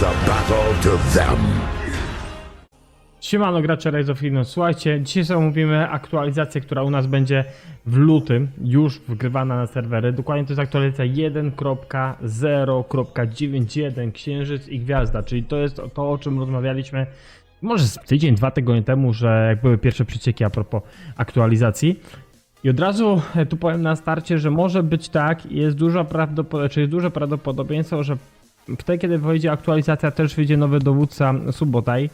the battle to them. Siemano gracze Rise of. Słuchajcie, dzisiaj sobie omówimy aktualizację, która u nas będzie w lutym już wgrywana na serwery. Dokładnie to jest aktualizacja 1.0.91 Księżyc i Gwiazda, czyli to jest to, o czym rozmawialiśmy może z tydzień, dwa tygodnie temu, że jak były pierwsze przecieki a propos aktualizacji. I od razu e, tu powiem na starcie, że może być tak jest dużo czy jest duże prawdopodobieństwo, że wtedy, kiedy wyjdzie aktualizacja, też wyjdzie nowy dowódca Subotaj.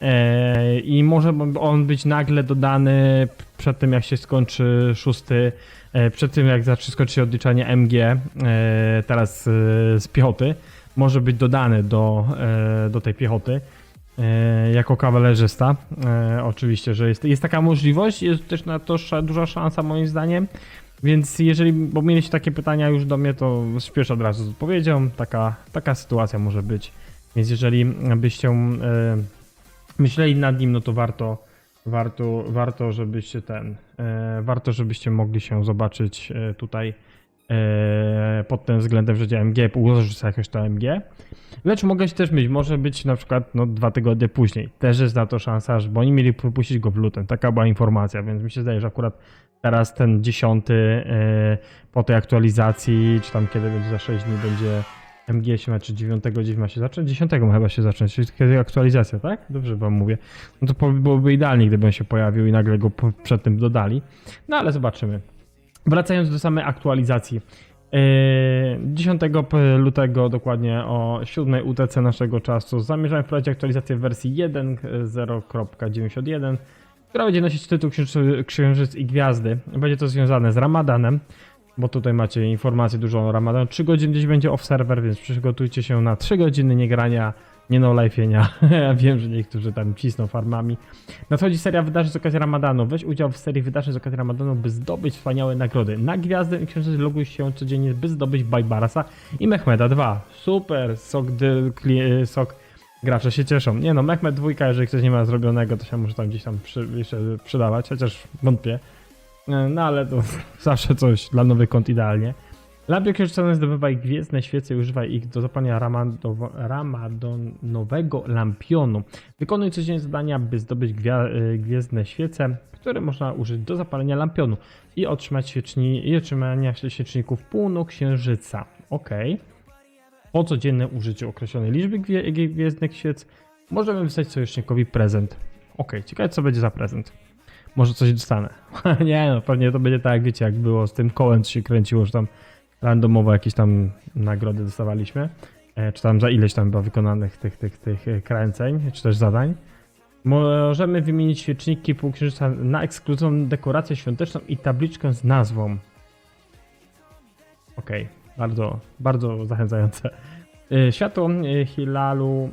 E, I może on być nagle dodany przed tym, jak się skończy szósty, e, przed tym, jak zacznie skończyć się odliczanie MG, e, teraz z piechoty, może być dodany do, do tej piechoty jako kawalerzysta. Oczywiście, że jest, jest taka możliwość, jest też na to duża szansa moim zdaniem. Więc jeżeli, bo mieliście takie pytania już do mnie, to śpieszę od razu z odpowiedzią. Taka, taka sytuacja może być. Więc jeżeli byście e, myśleli nad nim, no to warto, warto, warto żebyście ten, e, warto żebyście mogli się zobaczyć e, tutaj pod tym względem, że działa MG, ułożyć sobie jakoś to MG. Lecz mogę się też myśleć, może być na przykład no, dwa tygodnie później. Też jest na to szansa, bo oni mieli wypuścić go w lutym. Taka była informacja, więc mi się zdaje, że akurat teraz ten dziesiąty e, po tej aktualizacji, czy tam kiedy będzie za 6 dni będzie MG się ma, czy 9 gdzieś ma się zacząć? 10 ma chyba się zacząć, czyli kiedy aktualizacja, tak? Dobrze wam mówię. No to byłoby idealnie, gdyby on się pojawił i nagle go przed tym dodali. No ale zobaczymy. Wracając do samej aktualizacji. Yy, 10 p- lutego, dokładnie o 7 UTC naszego czasu, zamierzamy wprowadzić aktualizację w wersji 1.0.91, która będzie nosić tytuł Księży- Księżyc i Gwiazdy. Będzie to związane z Ramadanem, bo tutaj macie informacje dużo o Ramadanie. 3 godziny gdzieś będzie off server, więc przygotujcie się na 3 godziny nie grania, nie no life'ienia. ja wiem, że niektórzy tam cisną farmami. Nadchodzi seria wydarzeń z okazji Ramadanu. Weź udział w serii wydarzeń z okazji Ramadanu, by zdobyć wspaniałe nagrody. Na Gwiazdę i Księżyc loguj się codziennie, by zdobyć Bajbarasa i Mehmeda 2. Super, sok, dy, kli, sok. Gracze się cieszą. Nie no, Mehmed 2, jeżeli ktoś nie ma zrobionego, to się może tam gdzieś tam przy, jeszcze przydawać, chociaż wątpię. E, No ale to zawsze coś dla nowych kont idealnie. Lampie księżycowe zdobywaj gwiezdne świece i używaj ich do zapalenia ramadonowego lampionu. Wykonuj codziennie zadania, by zdobyć y, gwiezdne świece, które można użyć do zapalenia lampionu i otrzymać świeczni, i otrzymania świeczników północ księżyca. Ok. Po codziennym użyciu określonej liczby gwie- gwiezdnych świec możemy wysłać sojusznikowi prezent. Ok, ciekawe co będzie za prezent. Może coś dostanę. nie no, pewnie to będzie tak wiecie, jak było z tym kołem, co się kręciło, że tam randomowo jakieś tam nagrody dostawaliśmy, e, czy tam za ileś tam chyba wykonanych tych, tych, tych e, kręceń, czy też zadań. Możemy wymienić świeczniki półksiężyca na ekskluzywną dekorację świąteczną i tabliczkę z nazwą. Okej, bardzo, bardzo zachęcające. E, Światło Hilalu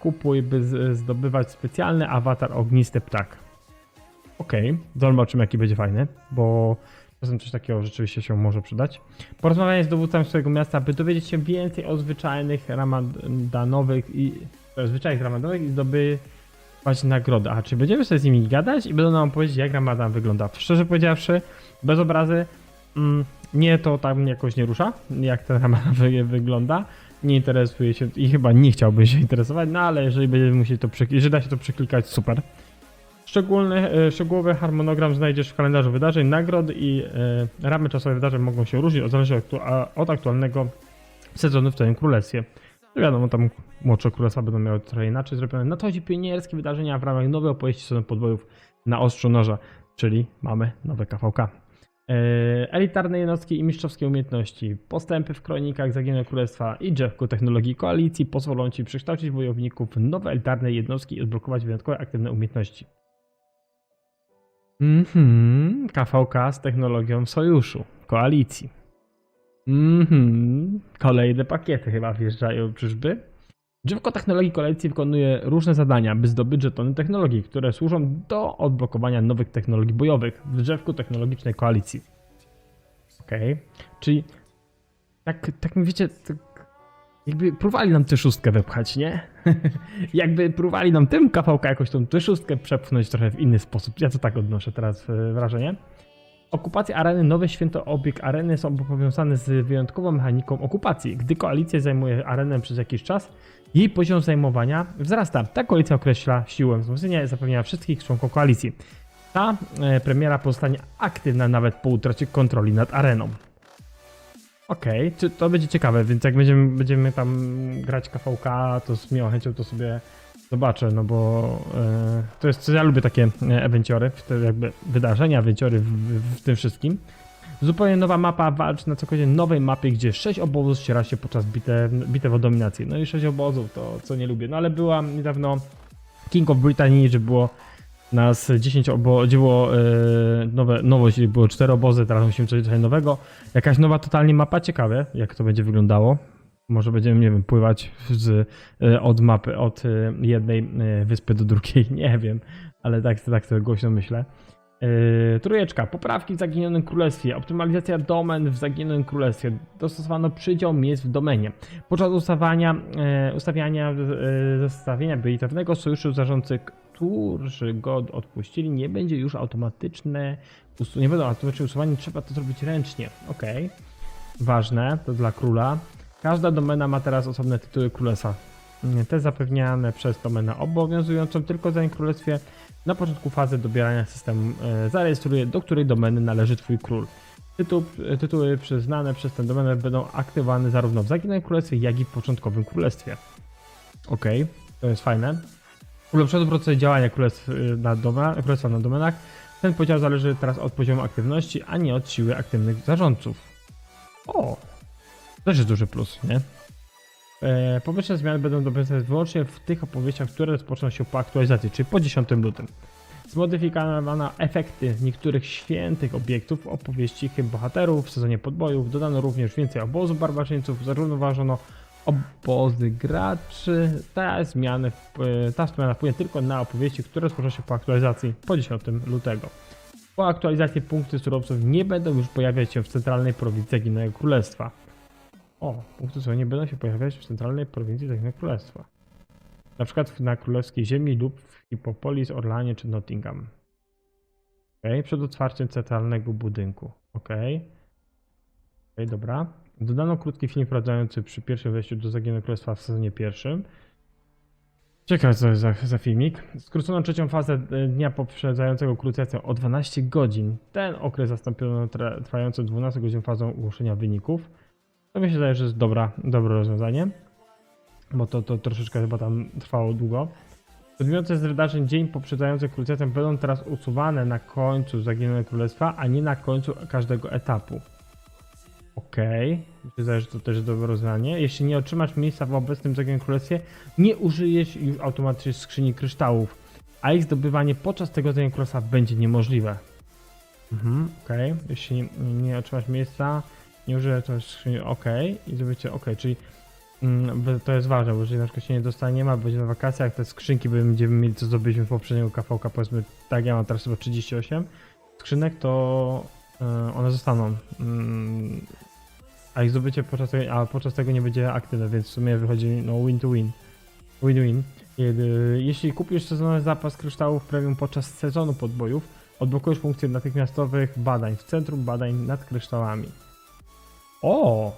kupuj, by zdobywać specjalny awatar ognisty ptak. Okej, zobaczymy jaki będzie fajny, bo czasem coś takiego rzeczywiście się może przydać. Porozmawianie z dowódcami swojego miasta, by dowiedzieć się więcej o zwyczajnych ramadanowych i zwyczajnych ramadanowych i zdobywać nagrody. A czy będziemy sobie z nimi gadać i będą nam powiedzieć jak ramadan wygląda? Szczerze powiedziawszy, bez obrazy, mm, nie to tam jakoś nie rusza, jak ten ramadan wy, wygląda. Nie interesuje się i chyba nie chciałbym się interesować, no ale jeżeli będziemy musieli to jeżeli da się to przeklikać, super. Szczególny, e, szczegółowy harmonogram znajdziesz w kalendarzu wydarzeń, nagrody i e, ramy czasowe wydarzeń mogą się różnić od, zależnie od, aktualnego sezonu w Twoim królestwie. No wiadomo, tam młodsze królestwa będą miały trochę inaczej zrobione. Nadchodzi pionierskie wydarzenia w ramach nowej opowieści sezonu podbojów na ostrzu noża, czyli mamy nowe KVK. E, Elitarne jednostki i mistrzowskie umiejętności, postępy w kronikach Zaginionego Królestwa i drzewku technologii koalicji pozwolą Ci przekształcić wojowników w nowe elitarne jednostki i odblokować wyjątkowe aktywne umiejętności. Mhm, KVK z technologią sojuszu, koalicji. Mhm, kolejne pakiety chyba wjeżdżają, czyżby? Drzewko technologii koalicji wykonuje różne zadania, by zdobyć żetony technologii, które służą do odblokowania nowych technologii bojowych w drzewku technologicznej koalicji. Okej, czyli tak, tak mi wiecie, tak jakby próbowali nam tę szóstkę wepchać, nie? jakby próbowali nam tym KVK jakoś tą tę szóstkę przepchnąć trochę w inny sposób. Ja to tak odnoszę teraz e, wrażenie. Okupacja areny, nowe święto obieg areny są powiązane z wyjątkową mechaniką okupacji. Gdy koalicja zajmuje arenę przez jakiś czas, jej poziom zajmowania wzrasta. Ta koalicja określa siłę wzmocnienia i zapewnia wszystkich członków koalicji. Ta e, premiera pozostanie aktywna nawet po utracie kontroli nad areną. Okej, czy to będzie ciekawe, więc jak będziemy, będziemy tam grać KVK, to z miłą chęcią to sobie zobaczę, no bo e, to jest, ja lubię takie e, evenciory, te jakby wydarzenia, evenciory w, w, w tym wszystkim. Zupełnie nowa mapa walcz na całkowicie nowej mapie, gdzie 6 obozów ściera się podczas bitew, bitew o dominację. No i 6 obozów, to co nie lubię. No ale była niedawno King of Brittany, że było nas 10 obo, było e, nowe, nowość, było 4 obozy, teraz musimy coś tutaj nowego. Jakaś nowa totalnie mapa, ciekawe jak to będzie wyglądało. Może będziemy, nie wiem, pływać z, e, od mapy, od e, jednej wyspy do drugiej, nie wiem, ale tak, tak sobie głośno myślę. Yy, trójeczka. Poprawki w Zaginionym Królestwie. Optymalizacja domen w Zaginionym Królestwie. Dostosowano przydział miejsc w domenie. Podczas ustawania, e, ustawiania e, zestawienia bitewnego sojuszu zarządcy, którzy go odpuścili, nie będzie już automatyczne. usu- Nie będą automatycznie usuwani, trzeba to zrobić ręcznie. Okej. Ważne, to dla króla. Każda domena ma teraz osobne tytuły królestwa. Mm, Te zapewniane przez domenę obowiązującą tylko danym królestwie na początku fazy dobierania system e, zarejestruje, do której domeny należy Twój król. Tytuł, e, tytuły przyznane przez tę domenę będą aktywowane zarówno w Zaginionym Królestwie, jak i w początkowym królestwie. Ok, to jest fajne. Ulepszony proces działania e, na, doma, królestwa na domenach. Ten podział zależy teraz od poziomu aktywności, a nie od siły aktywnych zarządców. O, też jest duży plus, nie? E, Powyższe zmiany będą dostępne wyłącznie w tych opowieściach, które rozpoczną się po aktualizacji, czyli po 10 lutym. Zmodyfikowano efekty niektórych świętych obiektów opowieści chyb bohaterów w sezonie podbojów. Dodano również więcej obozów barbarzyńców, zrównoważono obozy graczy. Ta zmiana, e, ta zmiana wpłynie tylko na opowieści, które rozpoczną się po aktualizacji po 10 lutego. Po aktualizacji punkty surowców nie będą już pojawiać się w centralnej prowincji Zaginionego Królestwa. O, punkty surowców nie będą się pojawiać w centralnej prowincji Zaginionego Królestwa. Na przykład na Królewskiej Ziemi lub w Hippopolis, Orlanie czy Nottingham. Ok, przed otwarciem centralnego budynku. Ok. Dobra. Dodano krótki film wprowadzający przy pierwszym wejściu do Zaginionego Królestwa w sezonie pierwszym. Ciekawe co jest za, za filmik. Skrócono trzecią fazę e, dnia poprzedzającego krucjację o 12 godzin. Ten okres zastąpiono trwającą 12 godzin fazą ogłoszenia wyników. To mi się wydaje, że jest dobra, dobre rozwiązanie, bo to, to troszeczkę chyba tam trwało długo. Przedmioty z wydarzeń dzień poprzedzający krucjację będą teraz usuwane na końcu Zaginionego Królestwa, a nie na końcu każdego etapu. Okej, się wydaje, że to też dobre rozwiązanie. Jeśli nie otrzymasz miejsca w obecnym Zaginionym Królestwie, nie użyjesz już automatycznie skrzyni kryształów, a ich zdobywanie podczas tego Zaginionego Królestwa będzie niemożliwe. Mhm, okej. Jeśli nie, otrzymasz miejsca, nie użyję to skrzyni OK i zrobicie OK, czyli mm, to jest ważne, bo jeżeli na przykład się nie dostaniemy, albo będzie na wakacjach, te skrzynki będziemy mieli, co zdobyliśmy w poprzedniego KVK, powiedzmy, tak ja mam teraz chyba 38 skrzynek, to y, one zostaną. A ich zdobycie podczas tego, a podczas tego nie będzie aktywne, więc w sumie wychodzi no win to win. Win-win. Jeśli kupisz sezonowy zapas kryształów premium podczas sezonu podbojów, odblokujesz funkcję natychmiastowych badań w centrum badań nad kryształami. O!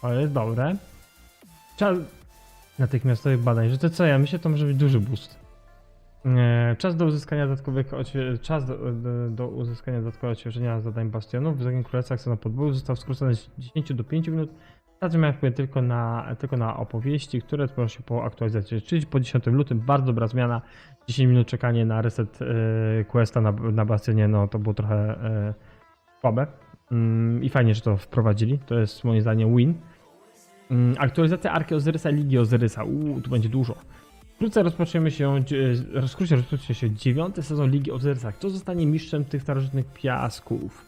To jest dobre. Czas natychmiastowych badań, że to co ja myślę, to może być duży boost. E, Czas do uzyskania dodatkowych czas do, do, uzyskania dodatkowego odświeżenia zadań bastionów w Zagień Królestwa na podboju został skrócony z 10 do 5 minut. Natomiast wpłynie tylko na, tylko na opowieści, które tworzą się po aktualizacji, czyli po 10 lutym. Bardzo dobra zmiana. 10 minut czekanie na reset e, questa na, na bastionie, no to było trochę e, słabe. Mm, I fajnie, że to wprowadzili. To jest moim zdaniem win. Mm, Aktualizacja Arki Ozyrysa, Ligi Ozyrysa. Uuu, tu będzie dużo. Wkrótce rozpoczniemy się, dzie- w skrócie rozpocznie się dziewiąty sezon Ligi Ozyrysa. Kto zostanie mistrzem tych starożytnych piasków?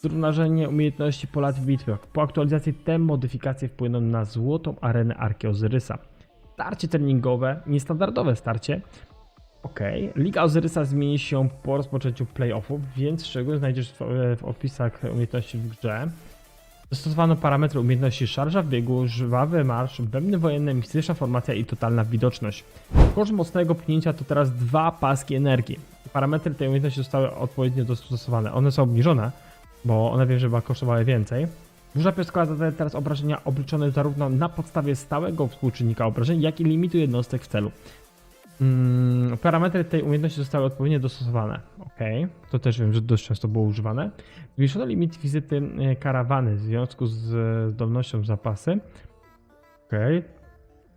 Zrównoważenie umiejętności Polat w bitwach. Po aktualizacji te modyfikacje wpłyną na złotą arenę Arki Ozyrysa. Starcie treningowe, niestandardowe starcie. Okej, Liga Ozyrysa zmieni się po rozpoczęciu playoffów, więc szczegóły znajdziesz w, w opisach umiejętności w grze. Dostosowano parametry umiejętności szarża w biegu, żwawy marsz, bębny wojenne, mistyczna formacja i totalna widoczność. Koszt mocnego pchnięcia to teraz dwa paski energii. Parametry tej umiejętności zostały odpowiednio dostosowane. One są obniżone, bo one wiem, że chyba kosztowały więcej. Duża pioskowa zadaje teraz obrażenia obliczone zarówno na podstawie stałego współczynnika obrażeń, jak i limitu jednostek w celu. Mm, parametry tej umiejętności zostały odpowiednio dostosowane. Ok, to też wiem, że dość często było używane. Zwiększono limit wizyty e, karawany w związku z e, zdolnością zapasy. Ok.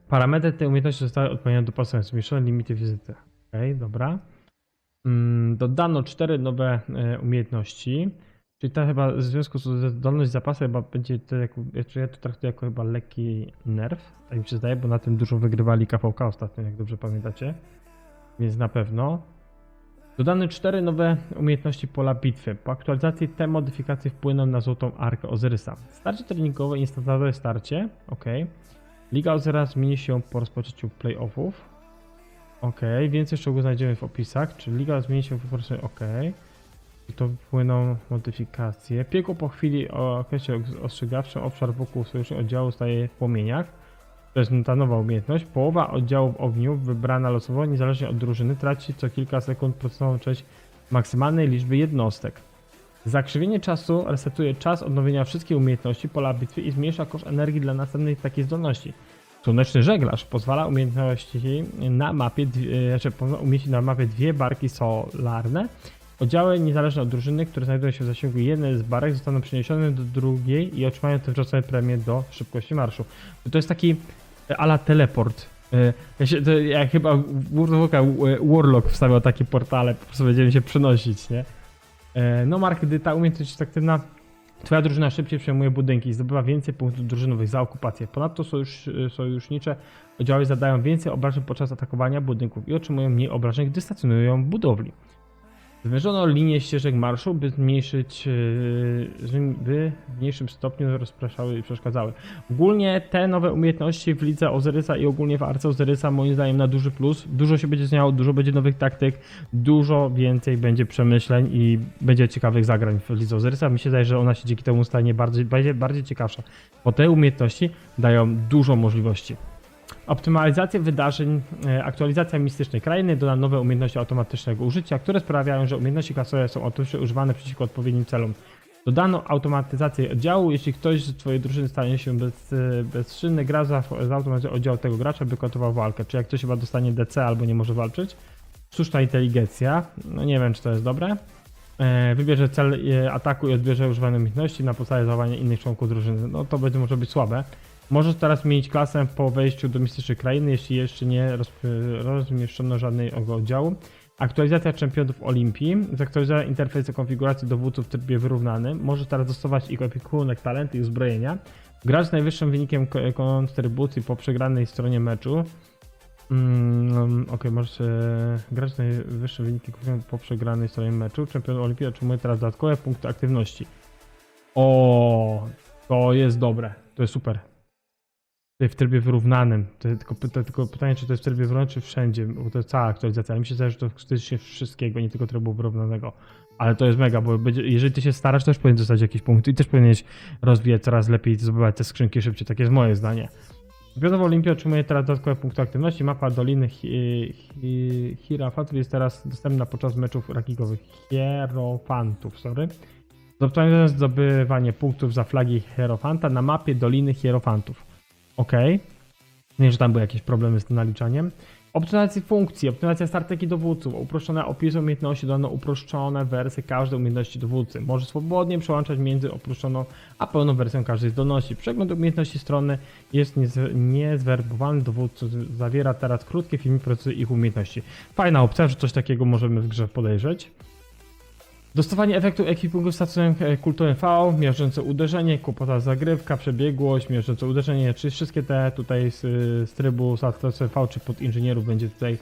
Parametry tej umiejętności zostały odpowiednio dopasowane. Zwiększono limity wizyty. Ok, dobra. Mm, dodano cztery nowe e, umiejętności. Czyli ta chyba w związku z zdolność zapasy chyba będzie to znaczy ja to traktuję jako chyba lekki nerw, tak mi się zdaje, bo na tym dużo wygrywali KVK ostatnio, jak dobrze pamiętacie. Więc na pewno. Dodane cztery nowe umiejętności pola bitwy. Po aktualizacji te modyfikacje wpłyną na złotą arkę Ozyrysa. Starcie treningowe i standardowe starcie. Ok. Liga Ozyra zmieni się po rozpoczęciu playoffów. Ok. Więcej szczegółów znajdziemy w opisach. Czyli liga zmieni się po prostu. Ok. To wpłyną modyfikacje. Piekło po chwili o okresie ostrzegawczym obszar wokół sojusznego oddziału staje w płomieniach. To jest ta nowa umiejętność. Połowa oddziału w ogniu wybrana losowo, niezależnie od drużyny, traci co kilka sekund procentową część maksymalnej liczby jednostek. Zakrzywienie czasu resetuje czas odnowienia wszystkich umiejętności pola bitwy i zmniejsza koszt energii dla następnej takiej zdolności. Słoneczny żeglarz pozwala umiejętności na mapie, dwie- znaczy umieścić na mapie dwie barki solarne, Oddziały niezależne od drużyny, które znajdują się w zasięgu jednej z barek, zostaną przeniesione do drugiej i otrzymają tymczasowe premie do szybkości marszu. To jest taki e, ala teleport. E, Ja, się, to, ja chyba e, Warlock wstawiał takie portale, po prostu będziemy się przenosić, nie? No Mark, gdy ta umiejętność jest aktywna, twoja drużyna szybciej przejmuje budynki i zdobywa więcej punktów drużynowych za okupację. Ponadto sojusz, sojusznicze oddziały zadają więcej obrażeń podczas atakowania budynków i otrzymują mniej obrażeń, gdy stacjonują budowli. Zwężono linię ścieżek marszu, by zmniejszyć, yy, by w mniejszym stopniu rozpraszały i przeszkadzały. Ogólnie te nowe umiejętności w lidze Ozyrysa i ogólnie w Arce Ozyrysa moim zdaniem na duży plus. Dużo się będzie zmieniało, dużo będzie nowych taktyk, dużo więcej będzie przemyśleń i będzie ciekawych zagrań w lidze Ozyrysa. Mi się że ona się dzięki temu stanie bardziej, bardziej, bardziej ciekawsza, bo te umiejętności dają dużo możliwości. Optymalizacja wydarzeń, e, aktualizacja mistycznej krainy, doda nowe umiejętności automatycznego użycia, które sprawiają, że umiejętności klasowe są automatycznie używane przeciwko odpowiednim celom. Dodano automatyzację oddziału, jeśli ktoś z twojej drużyny stanie się bez, e, bezczynny, gra za, zautomatyzuje oddział tego gracza, by kontynuował walkę. Czy jak ktoś chyba dostanie DC albo nie może walczyć. Sztuczna inteligencja, no nie wiem czy to jest dobre. E, Wybierze cel ataku i odbierze używane umiejętności na podstawie zachowania innych członków drużyny. No to będzie może być słabe. Możesz teraz zmienić klasę po wejściu do mistycznej krainy, jeśli jeszcze nie rozmieszczono żadnego oddziału. Aktualizacja czempionów Olimpii. Zaktualizowano interfejs do konfiguracji dowódców w trybie wyrównanym. Możesz teraz dostosować ich opiekunek, talenty i uzbrojenia. Gracz z najwyższym wynikiem ko- kontrybucji po przegranej stronie meczu. Mm, Okej, możesz e, grać z najwyższym wynikiem po przegranej stronie meczu. Czempion Olimpii otrzymuje teraz dodatkowe punkty aktywności. O, to jest dobre. To jest super. Tutaj w trybie wyrównanym. To tylko, pyta, tylko pytanie, czy to jest w trybie wyrównanym, czy wszędzie, bo to jest cała aktualizacja. Mi się zdaje, że to dotyczy wszystkiego, nie tylko trybu wyrównanego. Ale to jest mega, bo jeżeli ty się starasz, to też powinien dostać jakieś punkty i też powinieneś rozwijać coraz lepiej, zdobywać te skrzynki szybciej. Takie jest moje zdanie. Czempionowa Olimpia otrzymuje teraz dodatkowe punkty aktywności. Mapa Doliny Hi- Hi- Hierofatów jest teraz dostępna podczas meczów rankingowych Hierofantów, sorry. Zoptymalizując zdobywanie punktów za flagi Hierofanta na mapie Doliny Hierofantów. Ok. Nie, że tam były jakieś problemy z tym naliczaniem. Optymalizacja funkcji, optymalizacja strategii dowódców, uproszczone opisy umiejętności, dano uproszczone wersje każdej umiejętności dowódcy. Może swobodnie przełączać między uproszczoną a pełną wersją każdej zdolności. Przegląd umiejętności strony jest niez- niezwerbowany dowódców, zawiera teraz krótkie filmy procesu ich umiejętności. Fajna opcja, że coś takiego możemy w grze podejrzeć. Dostawanie efektu ekwipunku stacją e, kulturowym V, miażdżące uderzenie, kłopota zagrywka, przebiegłość, miażdżące uderzenie, czy wszystkie te tutaj z, z trybu stacją V czy pod inżynierów będzie tutaj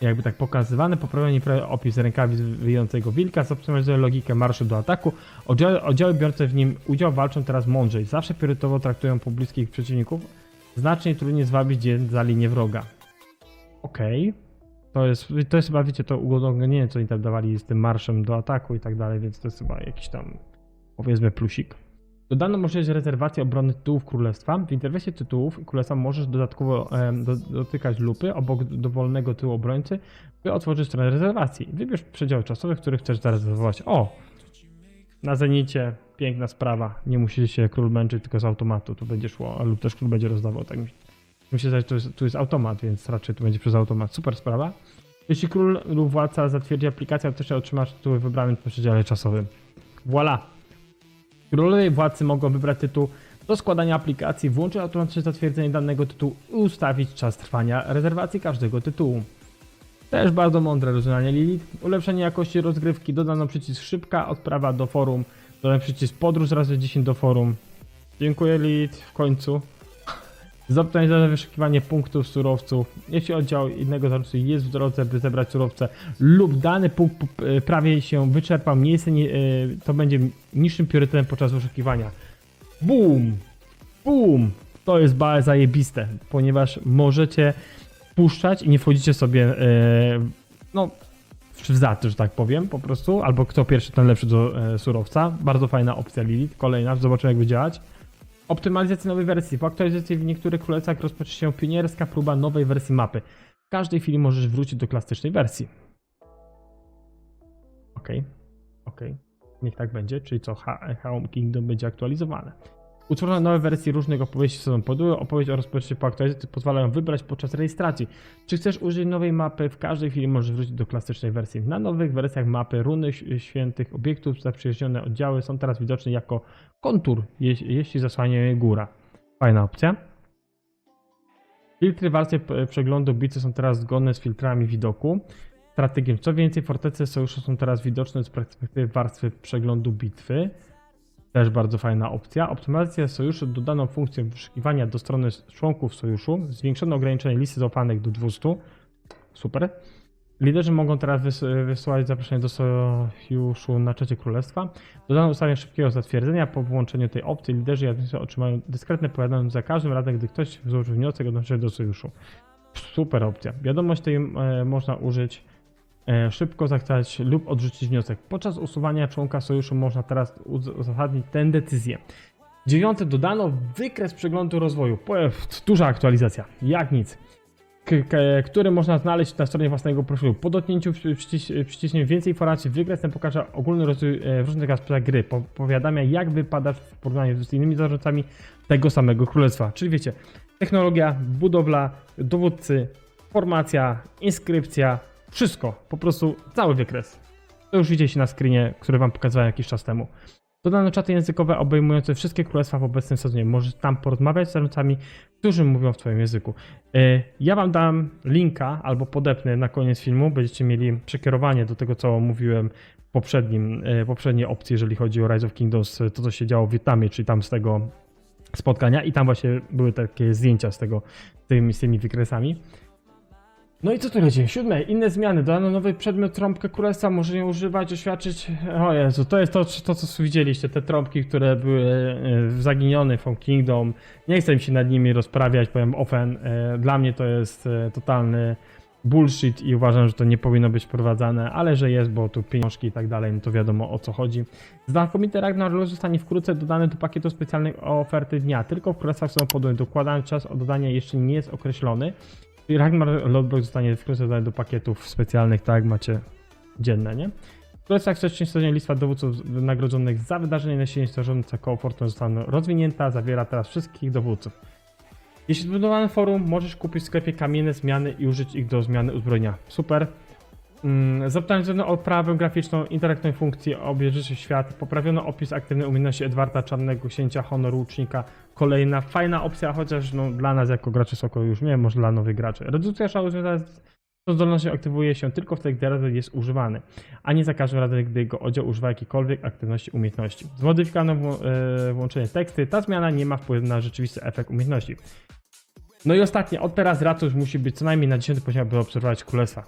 jakby tak pokazywane. Poprawienie pra- opis rękawic wyjącego wilka, zoptymalizuje logikę marszu do ataku. Oddziały, oddziały biorące w nim udział walczą teraz mądrzej. Zawsze priorytetowo traktują pobliskich przeciwników. Znacznie trudniej zwabić je za linię wroga. Okej. To jest, to jest chyba, wiecie, to udogodnienie, co oni tam dawali z tym marszem do ataku i tak dalej, więc to jest chyba jakiś tam, powiedzmy, plusik. Dodano możliwość rezerwacji obrony tytułów królestwa. W interfejsie tytułów królestwa możesz dodatkowo em, do, dotykać lupy obok dowolnego tyłu obrońcy, by otworzyć stronę rezerwacji. Wybierz przedziały czasowe, w których chcesz zarezerwować. O! Na zenicie, piękna sprawa. Nie musi się król męczyć, tylko z automatu tu będzie szło, lub też król będzie rozdawał. Tak mi Myślę, że tu jest, tu jest automat, więc raczej tu będzie przez automat. Super sprawa. Jeśli król lub władca zatwierdzi aplikację, to też otrzymasz tytuł wybrany w przedziale czasowym. Voila! Królowie i władcy mogą wybrać tytuł do składania aplikacji, włączyć automatyczne zatwierdzenie danego tytułu i ustawić czas trwania rezerwacji każdego tytułu. Też bardzo mądre rozwiązanie Lilith. Ulepszenie jakości rozgrywki, dodano przycisk szybka odprawa do forum, dodano przycisk podróż razy 10 do forum. Dziękuję Lilith, w końcu. Zoptymalizowane wyszukiwanie punktów surowców. Jeśli oddział innego zarządcy jest w drodze, by zebrać surowce lub dany punkt prawie się wyczerpał, miejsce nie, e, to będzie niższym priorytetem podczas wyszukiwania. Boom! Boom! To jest bardzo zajebiste, ponieważ możecie puszczać i nie wchodzicie sobie e, no w zad, że tak powiem, po prostu, albo kto pierwszy, ten lepszy do e, surowca. Bardzo fajna opcja Lilith, kolejna, zobaczymy jak będzie działać. Optymalizacja nowej wersji. Po aktualizacji w niektórych królestwach rozpocznie się pionierska próba nowej wersji mapy. W każdej chwili możesz wrócić do klasycznej wersji. Okej, okej. Niech tak będzie, czyli co, Home Kingdom będzie aktualizowane. Utworzono nowe wersje różnych opowieści sezon podły. Opowieść o rozpoczęciu po aktualizacji pozwalają wybrać podczas rejestracji. Czy chcesz użyć nowej mapy? W każdej chwili możesz wrócić do klasycznej wersji. Na nowych wersjach mapy runy świętych obiektów zaprzyjaźnione oddziały są teraz widoczne jako kontur, jeś- jeśli zasłania je góra. Fajna opcja. Filtry w warstwie p- przeglądu bitwy są teraz zgodne z filtrami widoku. Strategią. Co więcej, fortece sojuszu są teraz widoczne z perspektywy warstwy przeglądu bitwy. Też bardzo fajna opcja. Optymalizacja sojuszu dodano funkcję wyszukiwania do strony członków sojuszu. Zwiększono ograniczenie listy zaufanych do 200. Super. Liderzy mogą teraz wys- wysyłać zaproszenie do sojuszu na trzecie królestwa. Dodano ustawienie szybkiego zatwierdzenia. Po włączeniu tej opcji liderzy i administracja otrzymają dyskretne powiadomienie za każdym razem, gdy ktoś złożył wniosek odnośnie do sojuszu. Super opcja. Wiadomość tej e, można użyć szybko zaktać lub odrzucić wniosek. Podczas usuwania członka sojuszu można teraz uz- uzasadnić tę decyzję. Dziewiąte dodano wykres przeglądu rozwoju. Duża aktualizacja, jak nic. Który można znaleźć na stronie własnego profilu. Po dotknięciu przy- przycis przyciśnięciu więcej informacji, wykres ten pokaże ogólny rozwój e, w różnych aspektach gry. Po powiadamia, jak wypadasz w porównaniu z innymi zarządcami tego samego królestwa. Czyli wiecie, technologia, budowla, dowódcy, formacja, inskrypcja, wszystko. Po prostu cały wykres. To już widzieliście na screenie, który wam pokazałem jakiś czas temu. Dodano czaty językowe obejmujące wszystkie królestwa w obecnym sezonie. Możesz tam porozmawiać z zarządcami, którzy mówią w twoim języku. E, Ja wam dam linka albo podepnę na koniec filmu. Będziecie mieli przekierowanie do tego, co mówiłem w poprzednim, e, poprzedniej opcji, jeżeli chodzi o Rise of Kingdoms, to co się działo w Wietnamie, czyli tam z tego spotkania i tam właśnie były takie zdjęcia z tego, tymi, z tymi wykresami. No i co tu leci? Siódme, inne zmiany. Dodano nowy przedmiot trąbkę królestwa, może ją używać, oświadczyć. O Jezu, to jest to, to co widzieliście, te trąbki, które były e, zaginione w Home Kingdom. Nie chcę się nad nimi rozprawiać, powiem ofen. E, Dla mnie to jest e, totalny bullshit i uważam, że to nie powinno być wprowadzane, ale że jest, bo tu pieniążki i tak dalej, no to wiadomo o co chodzi. Znakomity Ragnar zostanie wkrótce dodany do pakietu specjalnej oferty dnia. Tylko w królestwach są podane dokładany czas od dodania jeszcze nie jest określony. Ragnar Lodbrok zostanie wkrótce dodany do pakietów specjalnych, tak jak macie dzienne, nie? W Królestwach wcześniej sezonie lista dowódców nagrodzonych za wydarzenie na siedzenie zarządca koło Fortuna zostaną rozwinięta, zawiera teraz wszystkich dowódców. Jeśli zbudowany forum, możesz kupić w sklepie kamienne zmiany i użyć ich do zmiany uzbrojenia. Super. Mm, Zoptymalizowano oprawę graficzną, interaktywną funkcję obieżyszy świat, poprawiono opis aktywnej umiejętności Edwarda Czarnego, księcia honoru łucznika. Kolejna fajna opcja, chociaż no, dla nas jako graczy Soko już nie, może dla nowych graczy. Redukcja szału związana z tą zdolnością aktywuje się tylko wtedy, gdy razem jest używany, a nie za każdym razem, gdy jego oddział używa jakiejkolwiek aktywności umiejętności. Zmodyfikowano e, włączenie teksty, ta zmiana nie ma wpływu na rzeczywisty efekt umiejętności. No i ostatnie, od teraz Ratus musi być co najmniej na 10 poziomie, by obserwować królestwa.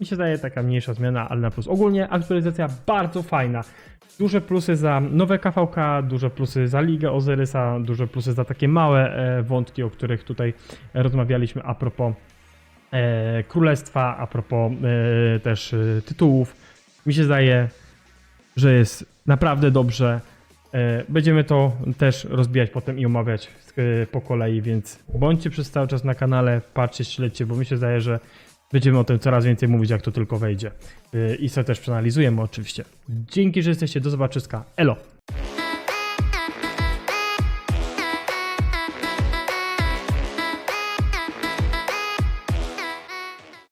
Mi się daje taka mniejsza zmiana, ale na plus. Ogólnie aktualizacja bardzo fajna. Duże plusy za nowe KVK, duże plusy za Ligę Ozyrysa, duże plusy za takie małe e, wątki, o których tutaj rozmawialiśmy a propos e, królestwa, a propos e, też tytułów. Mi się zdaje, że jest naprawdę dobrze. Będziemy to też rozbijać potem i omawiać po kolei, więc bądźcie przez cały czas na kanale, patrzcie, śledźcie, bo mi się zdaje, że będziemy o tym coraz więcej mówić, jak to tylko wejdzie. E, I co też przeanalizujemy oczywiście. Dzięki, że jesteście, do zobaczyska. Elo!